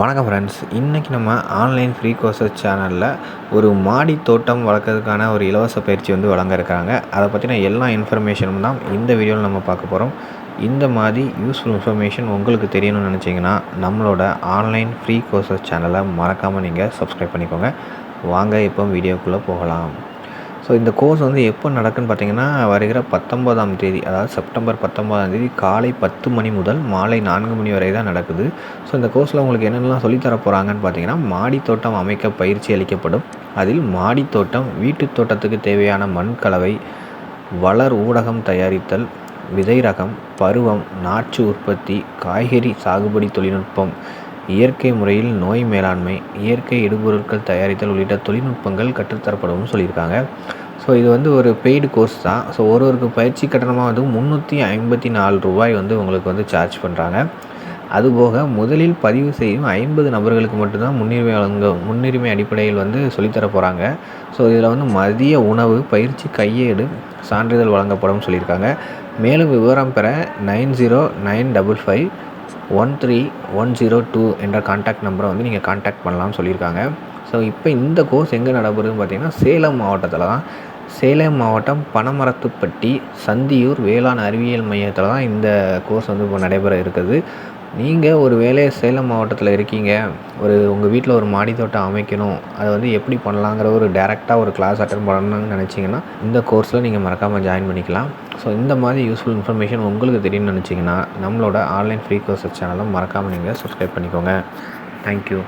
வணக்கம் ஃப்ரெண்ட்ஸ் இன்றைக்கி நம்ம ஆன்லைன் ஃப்ரீ கோர்சஸ் சேனலில் ஒரு மாடி தோட்டம் வளர்க்குறதுக்கான ஒரு இலவச பயிற்சி வந்து வழங்க இருக்கிறாங்க அதை பற்றின எல்லா இன்ஃபர்மேஷனும் தான் இந்த வீடியோவில் நம்ம பார்க்க போகிறோம் இந்த மாதிரி யூஸ்ஃபுல் இன்ஃபர்மேஷன் உங்களுக்கு தெரியணும்னு நினச்சிங்கன்னா நம்மளோட ஆன்லைன் ஃப்ரீ கோர்சஸ் சேனலை மறக்காமல் நீங்கள் சப்ஸ்கிரைப் பண்ணிக்கோங்க. வாங்க இப்போ வீடியோக்குள்ளே போகலாம். ஸோ இந்த கோர்ஸ் வந்து எப்போ நடக்குன்னு பார்த்தீங்கன்னா வருகிற பத்தொம்போதாம் தேதி அதாவது செப்டம்பர் பத்தொம்போதாம் தேதி காலை பத்து மணி முதல் மாலை நான்கு மணி வரை தான் நடக்குது. ஸோ இந்த கோர்ஸில் உங்களுக்கு என்னென்னலாம் சொல்லித்தர போகிறாங்கன்னு பார்த்தீங்கன்னா மாடித்தோட்டம் அமைக்க பயிற்சி அளிக்கப்படும். அதில் மாடித்தோட்டம் வீட்டு தோட்டத்துக்கு தேவையான மண் கலவை வளர் ஊடகம் தயாரித்தல் விதை ரகம் பருவம் நாற்று உற்பத்தி காய்கறி சாகுபடி தொழில்நுட்பம் இயற்கை முறையில் நோய் மேலாண்மை இயற்கை இடுபொருட்கள் தயாரித்தல் உள்ளிட்ட தொழில்நுட்பங்கள் கற்றுத்தரப்படும் சொல்லியிருக்காங்க. ஸோ இது வந்து ஒரு பெய்டு கோர்ஸ் தான். ஸோ ஒருவருக்கு பயிற்சி கட்டணமாக வந்து முந்நூற்றி ஐம்பத்தி நாலு ரூபாய் வந்து உங்களுக்கு வந்து சார்ஜ் பண்ணுறாங்க அதுபோக முதலில் பதிவு செய்யும் ஐம்பது நபர்களுக்கு மட்டும்தான் முன்னுரிமை வழங்க முன்னுரிமை அடிப்படையில் வந்து சொல்லித்தர போகிறாங்க ஸோ இதில் வந்து மதிய உணவு பயிற்சி கையேடு சான்றிதழ் வழங்கப்படும் சொல்லியிருக்காங்க. மேலும் விவரம் பெற nine zero nine double five one three one zero two என்ற காண்டாக்ட் நம்பரை வந்து நீங்கள் காண்டாக்ட் பண்ணலாம்னு சொல்லியிருக்காங்க. ஸோ இப்போ இந்த கோர்ஸ் எங்கே நடைபெறுதுன்னு பார்த்தீங்கன்னா சேலம் மாவட்டத்தில் தான் சேலம் மாவட்டம் பனமரத்துப்பட்டி சந்தியூர் வேளாண் அறிவியல் மையத்தில் தான் இந்த கோர்ஸ் வந்து இப்போ நடைபெற இருக்குது. நீங்கள் ஒரு வேலை சேலம் மாவட்டத்தில் இருக்கீங்க ஒரு உங்கள் வீட்டில் ஒரு மாடி தோட்டம் அமைக்கணும் அதை வந்து எப்படி பண்ணலாங்கிற ஒரு டேரெக்டாக ஒரு கிளாஸ் அட்டன் பண்ணணும்னு நினச்சிங்கன்னா இந்த கோர்ஸில் நீங்கள் மறக்காமல் ஜாயின் பண்ணிக்கலாம். ஸோ இந்த மாதிரி யூஸ்ஃபுல் இன்ஃபர்மேஷன் உங்களுக்கு தெரியும்னு நினச்சிங்கன்னா நம்மளோட ஆன்லைன் ஃப்ரீ கோர்ஸ் சேனலை மறக்காமல் நீங்கள் சப்ஸ்கிரைப் பண்ணிக்கோங்க. தேங்க்யூ